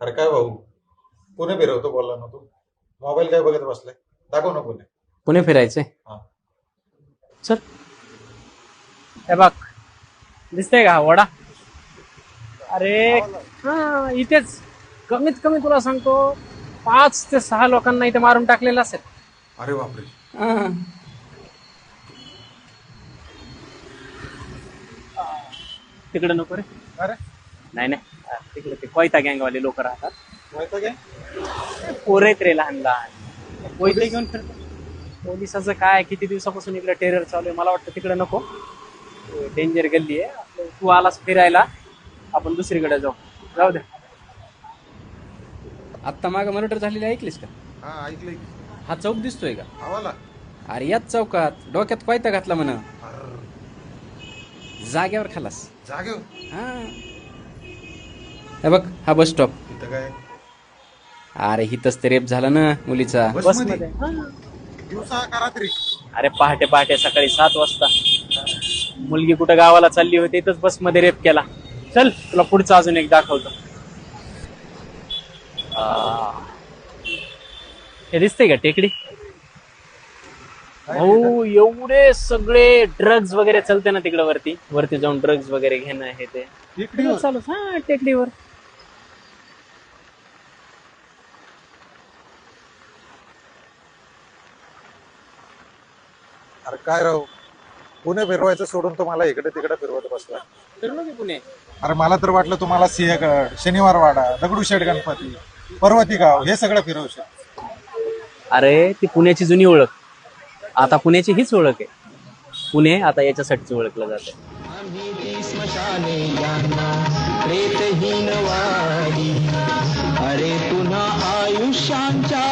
अरे काय भाऊ? पुणे फिरवतो बोलला ना तू. मोबाईल काय बघत बसलाय? दाखव ना पुणे. पुणे फिरायचंय? हा. चल. हे बघ. दिसतंय का हा वडा? अरे हा इथेच. कमीत कमी तुला सांगतो पाच ते सहा लोकांना इथे मारून टाकलेलं असेल. अरे बापरे. हा. तिकडे नको रे. अरे. नाही नाही. तिकडे ते कोयता गँगवाले लोक राहतात. पोरं आहेत रे लहान लहान. कोयते घेऊन फिरतो पोलिसाचं काय किती दिवसापासून इकडे टेरर चालू आहे? मला वाटतं तिकडे नको. डेंजर गल्ली आहे. आपलं तू आलास फिरायला आपण दुसरीकडे जाऊ. जाऊ दे. आत्ता माग मर्डर झालेली ऐकलीस का? हा ऐकलंय की. हा चौक दिसतोय का? आवाला अरे याच चौकात. डोक्यात कोयता घातला म्हणा. जाग्यावर खालास. जागे हा. हे बघ हा बस स्टॉप इथं काय? अरे हिथंच ते रेप झाला ना मुलीचा. बसमध्ये? बसमध्ये. हा. दिवसा का रात्री अरे पहाटे पहाटे सकाळी सात वाजता. मुलगी कुठं गावाला चालली होती इथंच बसमध्ये रेप केला. चल तुला पुढचं अजून एक दाखवतो. आ. हे दिसतंय का टेकडी? हो एवढे सगळे ड्रग्ज वगैरे चलते ना तिकडे वरती. वरती जाऊन ड्रग्ज वगैरे घेणं हे ते? चालू हा टेकडीवर. अरे काय राहू पुणे फिरवायचं सोडून तुम्हाला इकडे तिकडे फिरवत बसला. फिरलो की पुणे? अरे मला तर वाटलं तुम्हाला सिंहगड शनिवार वाडा दगडूशेठ गणपती पर्वती गाव हे सगळं फिरवशील. अरे ती पुण्याची जुनी ओळख. आता पुण्याची हीच ओळख आहे. पुणे आता याच्यासाठीच ओळखलं जातं आम्ही ती स्मशाने यांना प्रेतहीन वाडी अरे पुन्हा आयुष्यांच्या